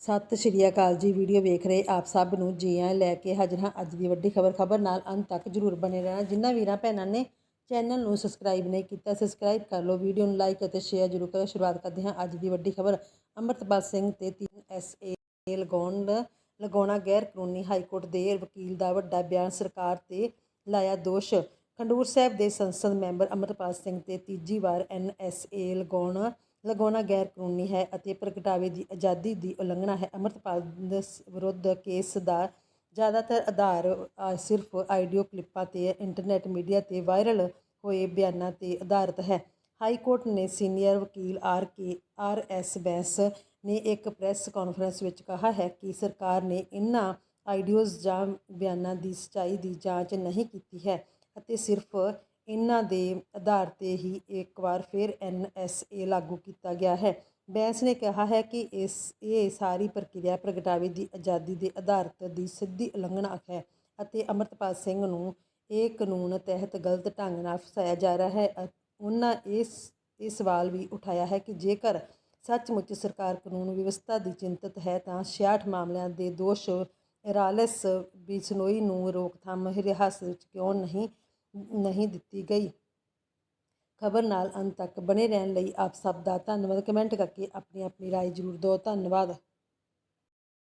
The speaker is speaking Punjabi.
ਸਤਿ ਸ਼੍ਰੀ ਅਕਾਲ ਜੀ। ਵੀਡੀਓ ਵੇਖ ਰਹੇ ਆਪ ਸਭ ਨੂੰ ਜੀ ਆਇਆਂ ਲੈ ਕੇ ਹਾਜ਼ਰ ਹਾਂ ਅੱਜ ਦੀ ਵੱਡੀ ਖਬਰ। ਖਬਰ ਨਾਲ ਅੰਤ ਤੱਕ ਜਰੂਰ ਬਣੇ ਰਹਿਣਾ। ਜਿਨ੍ਹਾਂ ਵੀਰਾਂ ਭੈਣਾਂ ਨੇ ਚੈਨਲ ਨੂੰ ਸਬਸਕ੍ਰਾਈਬ ਨਹੀਂ ਕੀਤਾ, ਸਬਸਕ੍ਰਾਈਬ ਕਰ ਲਓ। ਵੀਡੀਓ ਨੂੰ ਲਾਈਕ ਅਤੇ ਸ਼ੇਅਰ ਜਰੂਰ ਕਰੋ। ਸ਼ੁਰੂਆਤ ਕਰਦੇ ਹਾਂ ਅੱਜ ਦੀ ਵੱਡੀ ਖਬਰ। ਅੰਮ੍ਰਿਤਪਾਲ ਸਿੰਘ ਤੇ 3 ਐਸਏ ਲਗਾਉਣ ਲਗਾਉਣਾ ਗੈਰ ਕਾਨੂੰਨੀ ਹਾਈ ਕੋਰਟ ਦੇ ਵਕੀਲ ਦਾ ਵੱਡਾ ਬਿਆਨ ਸਰਕਾਰ ਤੇ ਲਾਇਆ ਦੋਸ਼। ਖੰਡੂਰ ਸਾਹਿਬ ਦੇ ਸੰਸਦ ਮੈਂਬਰ ਅੰਮ੍ਰਿਤਪਾਲ ਸਿੰਘ ਤੇ ਤੀਜੀ ਵਾਰ ਐਨਐਸਏ ਲਗਾਉਣ ਲਗਾਉਣਾ ਗੈਰ ਕਾਨੂੰਨੀ ਹੈ ਅਤੇ ਪ੍ਰਗਟਾਵੇ ਦੀ ਆਜ਼ਾਦੀ ਦੀ ਉਲੰਘਣਾ ਹੈ। ਅੰਮ੍ਰਿਤਪਾਲ ਵਿਰੁੱਧ ਕੇਸ ਦਾ ਜ਼ਿਆਦਾਤਰ ਆਧਾਰ ਸਿਰਫ ਆਡੀਓ ਕਲਿੱਪਾਂ ਤੇ ਇੰਟਰਨੈਟ ਮੀਡੀਆ ਤੇ ਵਾਇਰਲ ਹੋਏ ਬਿਆਨਾਂ ਤੇ ਆਧਾਰਿਤ ਹੈ। ਹਾਈ ਕੋਰਟ ਨੇ ਸੀਨੀਅਰ ਵਕੀਲ R K, R S Bains ਨੇ ਇੱਕ ਪ੍ਰੈਸ ਕਾਨਫਰੰਸ ਵਿੱਚ ਕਿਹਾ ਹੈ ਕਿ ਸਰਕਾਰ ਨੇ ਇਨ੍ਹਾਂ ਆਡੀਓਜ਼ ਜਾਂ ਬਿਆਨਾਂ ਦੀ ਸਚਾਈ ਦੀ ਜਾਂਚ ਨਹੀਂ ਕੀਤੀ ਹੈ ਅਤੇ ਸਿਰਫ ਇਹਨਾਂ ਦੇ ਆਧਾਰ ਤੇ ਹੀ ਇੱਕ ਵਾਰ ਫਿਰ ਐਨਐਸਏ ਲਾਗੂ ਕੀਤਾ ਗਿਆ ਹੈ। ਬੈਂਸ ਨੇ ਕਿਹਾ ਹੈ ਕਿ ਇਸ, ਇਹ ਸਾਰੀ ਪ੍ਰਕਿਰਿਆ ਪ੍ਰਗਟਾਵੇ ਦੀ ਆਜ਼ਾਦੀ ਦੇ ਆਧਾਰਿਤ ਦੀ ਸਿੱਧੀ ਉਲੰਘਣਾ ਹੈ ਅਤੇ ਅਮਰਤਪਾਲ ਸਿੰਘ ਨੂੰ ਇਹ ਕਾਨੂੰਨ ਤਹਿਤ ਗਲਤ ਢੰਗ ਨਾਲ ਫਸਾਇਆ ਜਾ ਰਿਹਾ ਹੈ। ਉਹਨਾਂ ਇਸ, ਇਹ ਸਵਾਲ ਵੀ ਉਠਾਇਆ ਹੈ ਕਿ ਜੇਕਰ ਸੱਚਮੁੱਚ ਸਰਕਾਰ ਕਾਨੂੰਨ ਵਿਵਸਥਾ ਦੀ ਚਿੰਤਤ ਹੈ ਤਾਂ 66 ਮਾਮਲਿਆਂ ਦੇ ਦੋਸ਼ ਰਾਲਸ ਬਿਸ਼ਨੋਈ ਨੂੰ ਰੋਕਥਾਮ ਰਿਹਾਸਤ ਵਿੱਚ ਕਿਉਂ ਨਹੀਂ ਨਹੀਂ ਦਿੱਤੀ ਗਈ। ਖਬਰ ਨਾਲ ਅੰਤ ਤੱਕ ਬਣੇ ਰਹਿਣ ਲਈ ਆਪ ਸਭ ਦਾ ਧੰਨਵਾਦ। ਕਮੈਂਟ ਕਰਕੇ ਆਪਣੀ ਆਪਣੀ ਰਾਏ ਜ਼ਰੂਰ ਦਿਓ। ਧੰਨਵਾਦ।